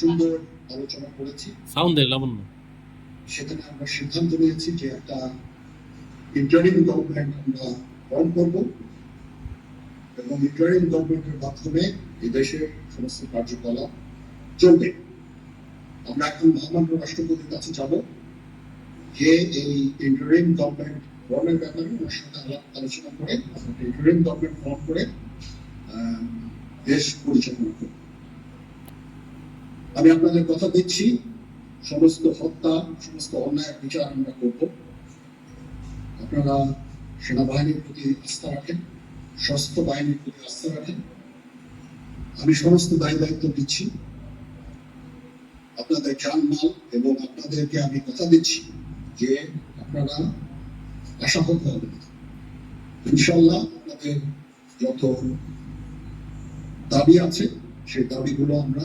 সুন্দর আলোচনা করেছি। সাউন্ড দেয় লাবণ্য। সেখানে আমরা সিদ্ধান্ত নিয়েছি যে একটা ইন্টারিম গভর্নমেন্ট আমরা ফর্ম করব। এবং ইন্টারিম গভর্নমেন্টের মাধ্যমে এই দেশের সমস্ত কার্যকলাপ চলবে। আমরা এখন মহামান্য রাষ্ট্রপতির কাছে যাব। যে এই ইন্টারিম গভর্নমেন্ট ফর্মের ব্যাপারে ওনার সাথে আলাপ আলোচনা করে ইন্টারিম গভর্নমেন্ট ফর্ম করে দেশ পরিচালনা করব। আমি আপনাদের কথা দিচ্ছি। সমস্ত হত্যা, সমস্ত অন্যায় বিচার আমরা করব। আপনারা সেনাবাহিনীর প্রতি আস্থা রাখেন, সশস্ত্র বাহিনীর প্রতি আস্থা রাখেন। আমি সমস্ত দায়ী দায়িত্ব দিচ্ছি। আপনাদের জানমাল এবং আপনাদেরকে আমি কথা দিচ্ছি যে আপনারা আশাহত হবেন। না। ইনশাল্লাহ আপনাদের যত দাবি আছে, সেই দাবিগুলো আমরা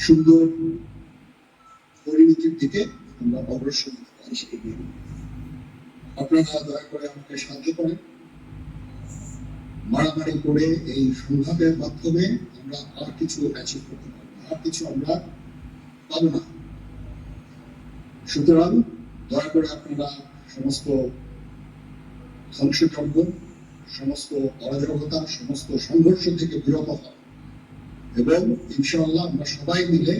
সুন্দর পরিণতির দিকে আমরা অগ্রসর এগিয়ে। আপনারা দয়া করে আমাকে সাহায্য করেন। মারামারি করে এই সংঘাতের মাধ্যমে আমরা আর কিছু অ্যাচিভ করতে পারব আর কিছু আমরা পাবো না। সুতরাং দয়া করে আপনারা সমস্ত ধ্বংসযজ্ঞ সমস্ত অরাজকতা, সমস্ত সংঘর্ষ থেকে বিরত হন। এবং ইনশাআল্লাহ আমরা সবাই মিলে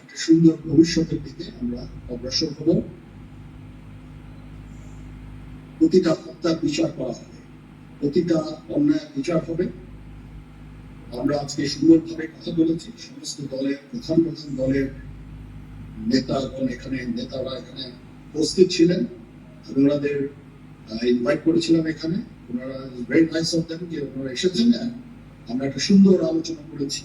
একটা সুন্দর ভবিষ্যতের দিকে আমরা অগ্রসর হব। প্রতিটা হত্যার বিচার করা হবে। প্রতিটা অন্যায় বিচার হবে। আমরা আজকে সুন্দরভাবে কথা বলেছি। সমস্ত দলের প্রধান প্রধান দলের নেতাগণ এখানে নেতারা এখানে উপস্থিত ছিলেন। ওনাদের ইনভাইট করেছিলাম এখানে। ওনারা ভেরি নাইস অফ দেম যে ওনারা এসেছেন। আমরা একটা সুন্দর আলোচনা করেছি।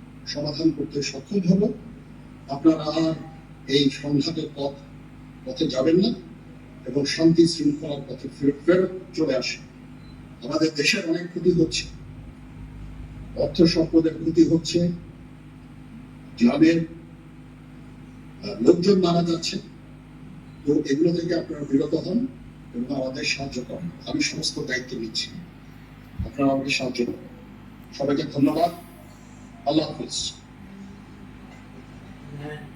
সমাধান করতে সক্ষম হব। আপনারা আর এই সংঘাতের পথ, পথে যাবেন না এবং শান্তি শৃঙ্খলার পথে ফেরত চলে আসে আমাদের দেশের অনেক ক্ষতি হচ্ছে। অর্থ সম্পদের ক্ষতি হচ্ছে। গ্রামের লোকজন মারা যাচ্ছে। তো এগুলো থেকে আপনারা বিরত হন এবং আমাদের সাহায্য করেন। আমি সমস্ত দায়িত্ব নিচ্ছি। আপনারা আমাকে সাহায্য করুন। সবাইকে ধন্যবাদ। আল্লাহ হাফিজ। হ্যাঁ।